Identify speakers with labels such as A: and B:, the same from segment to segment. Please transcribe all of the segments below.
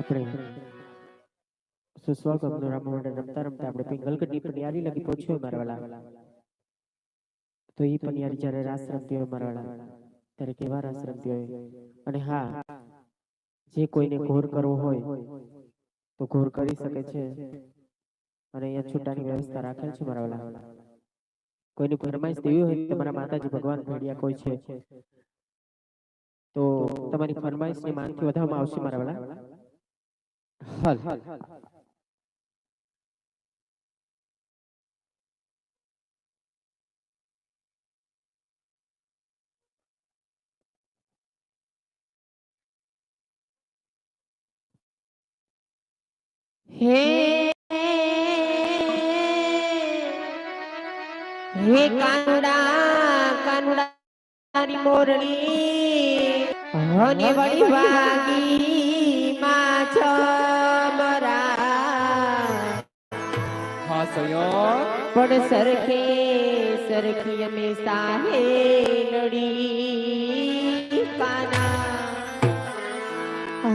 A: આપણે સુસ્વાગતનું રમતા રમતા આપણે પિંગલ કડી પનિયારી લગી પહોંચ્યો મારા તો એ પનિયારી જ્યારે રાસ રમતી હોય મારા ત્યારે કેવા રાસ રમતી હોય? અને હા, જે કોઈને ઘોર કરવો હોય, તો ઘોર કરી શકે છે. અને અહીંયા છૂટાની વ્યવસ્થા રાખેલ છે મારા કોઈને ફરમાઈશ દેવી હોય તો મારા માતાજી ભગવાન ભેડિયા કોઈ છે, તો તમારી ફરમાઈશને માનથી વધારવામાં આવશે મારા વાલા હાલ
B: હે હે કાનુડા કાનુડાની મોરલી હને વળી વાગી માં છમરા
C: હા સૈયદ
B: પણ સરખે સરખી અમે સાહે નડી પાના.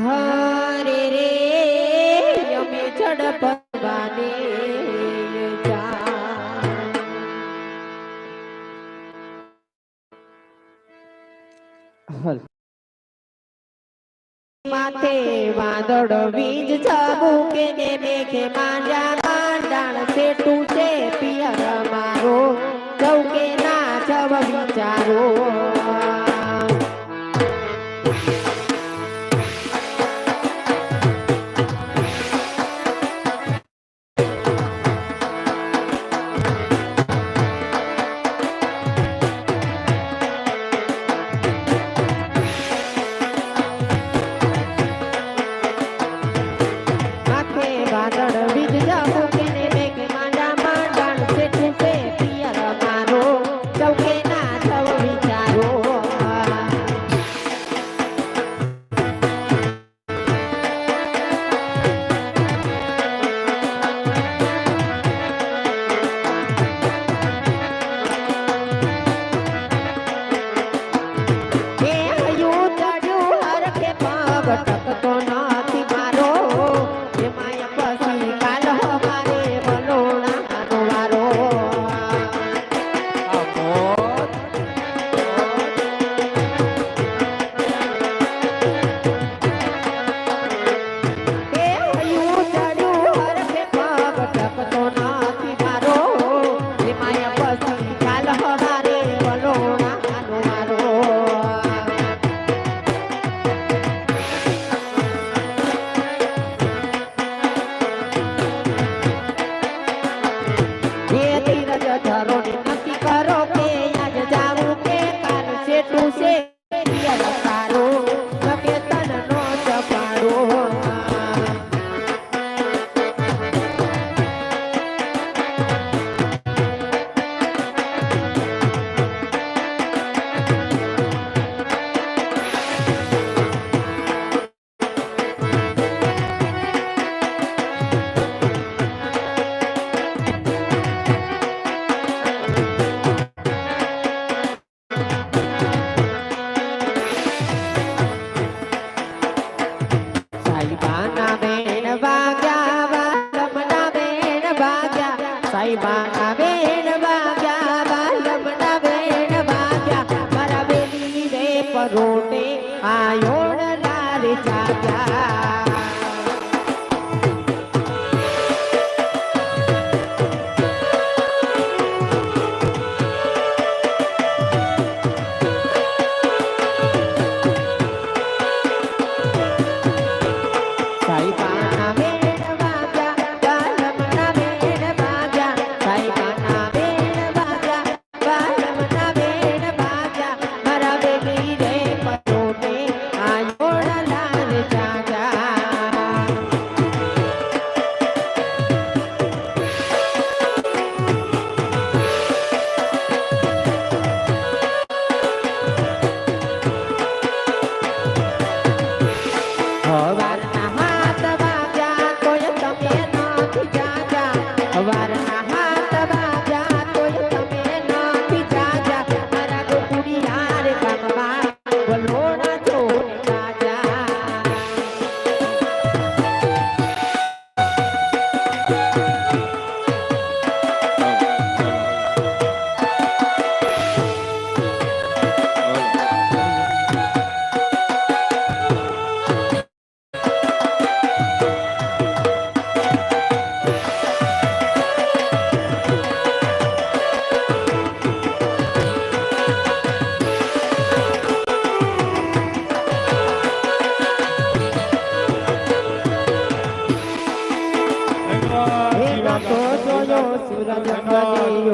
B: હરે રે, અમે જા.
A: હાલ.
B: માથે વાદળ વીજ ચબુકે ને મેઘે માંડા માંડાણ સેટું છે પિયર મારો ચૌકે ના જવ વિચારો.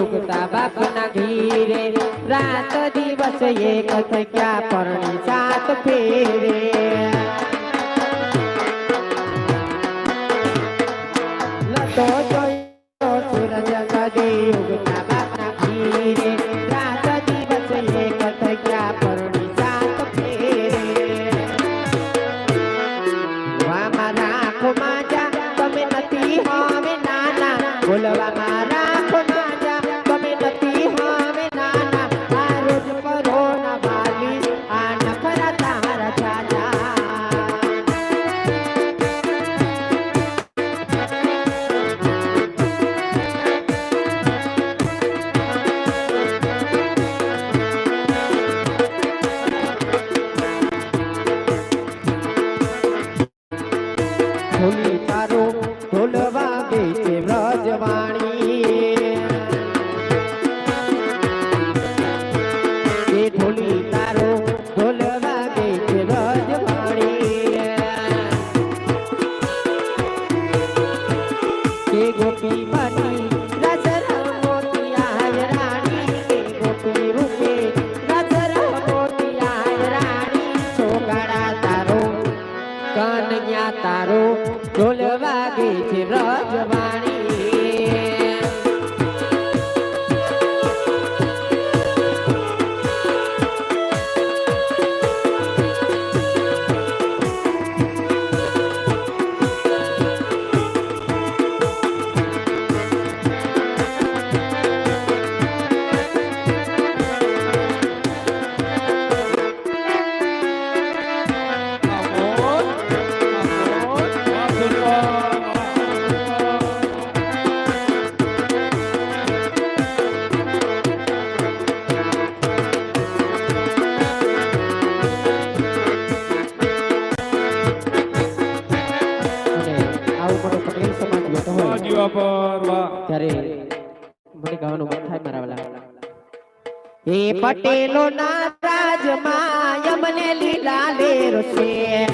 B: ઉગતા બાપના ઘીરે. રાત દિવસ એક થક્યા પરણી સાત ફેરે. લતો પટેલો ના રાજમાં યમને લીલા લેર છે.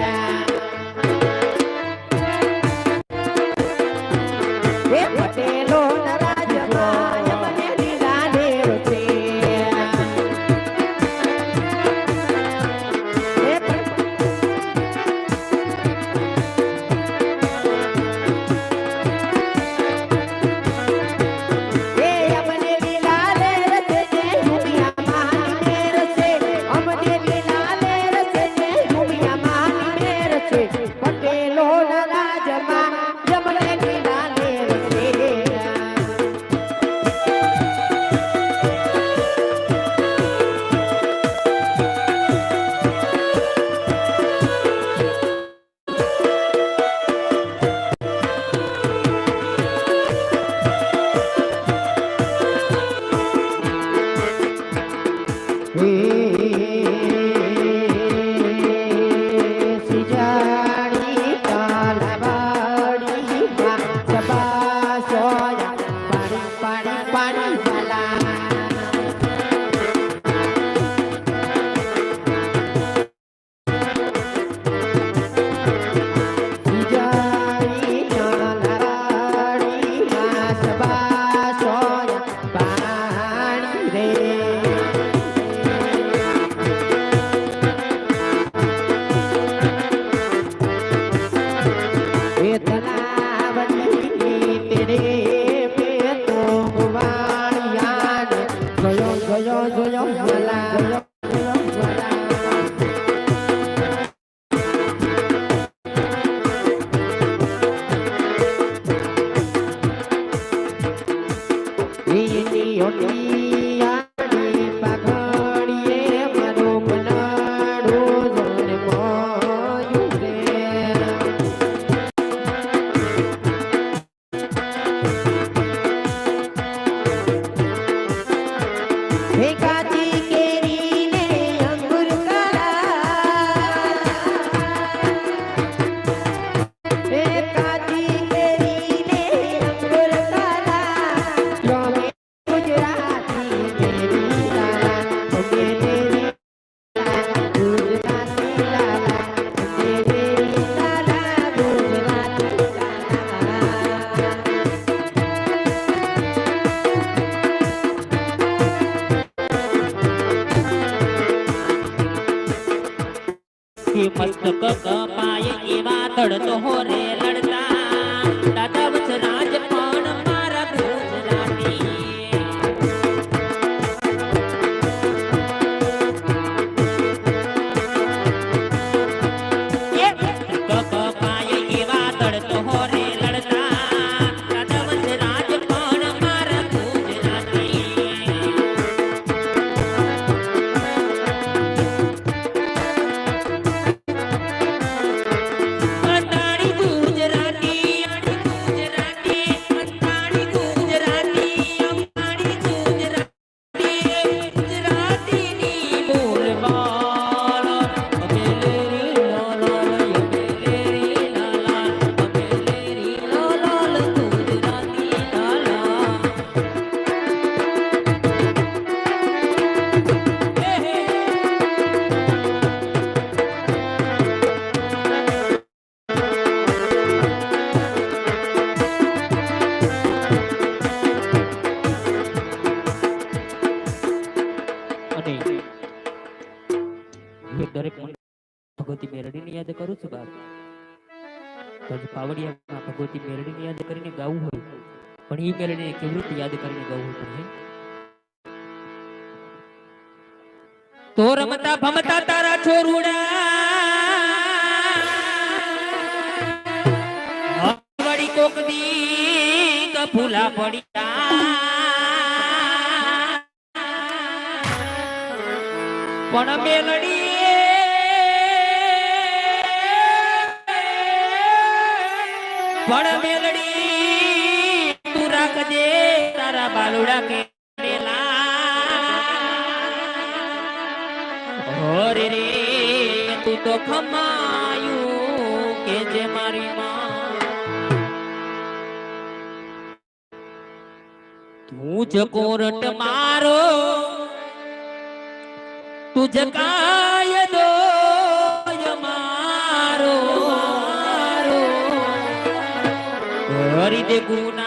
D: অতি ઈશ્વરને કેવી રીતે યાદ કરીને ગાવું પડે તો રમતા ભમતા તારા છોરુડા. વળી કોક દી કફુલા પડ્યા. પણ મેલડી પણ મેલડી રાખજે તારા બાલુડા કેરેલા. હોરે રે તું તો ખમાયું કે જે મારી માં. તું જ કોરટ મારો, તું જ કાયદો મારો મારો. હરી દે ગુના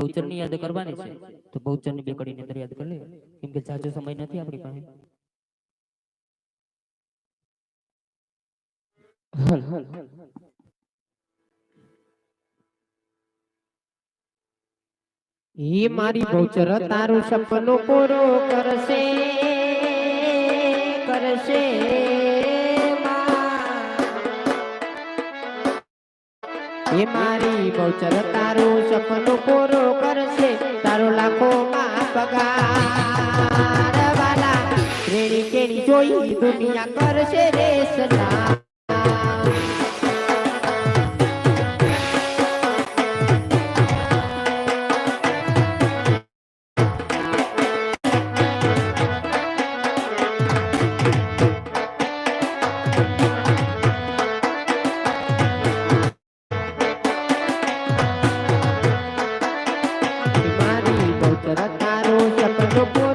D: બહુચરની યાદ કરવાની છે, તો બહુચરની બે કડી ની અંદર યાદ કરી લે, કેમ કે જાજો સમય નથી આપણી પાસે.
B: મારી બહુચર તારું સપનું પૂરું કરશે કરશે. એ મારી બહુચર તારું સપનું પૂરું કરશે. તારો લાખો માં પગાર વાલા રેણી કેણી જોઈ દુનિયા કરશે રે સલામ તારું સપનું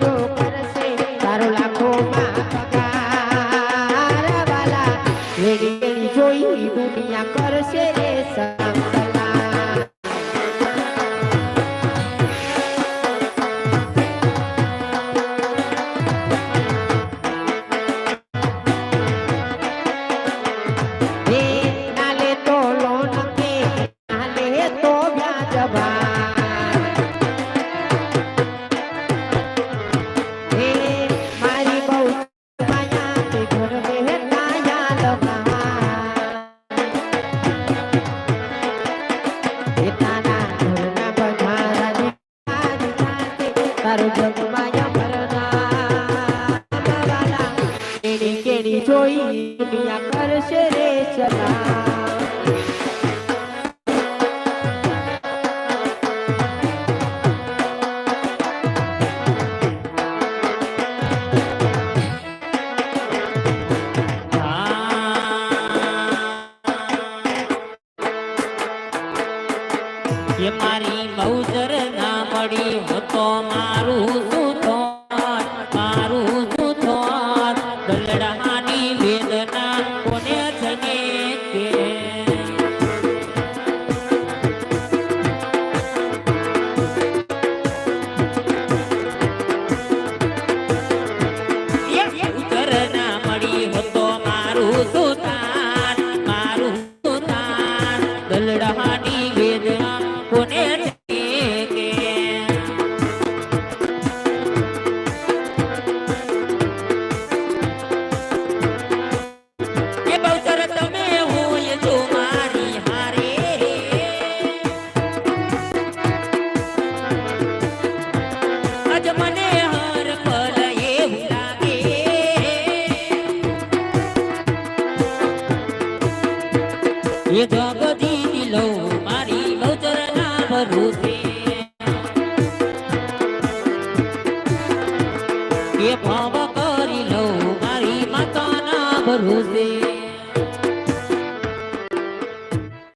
D: એ મારી બહુચર ના મળી હતો તો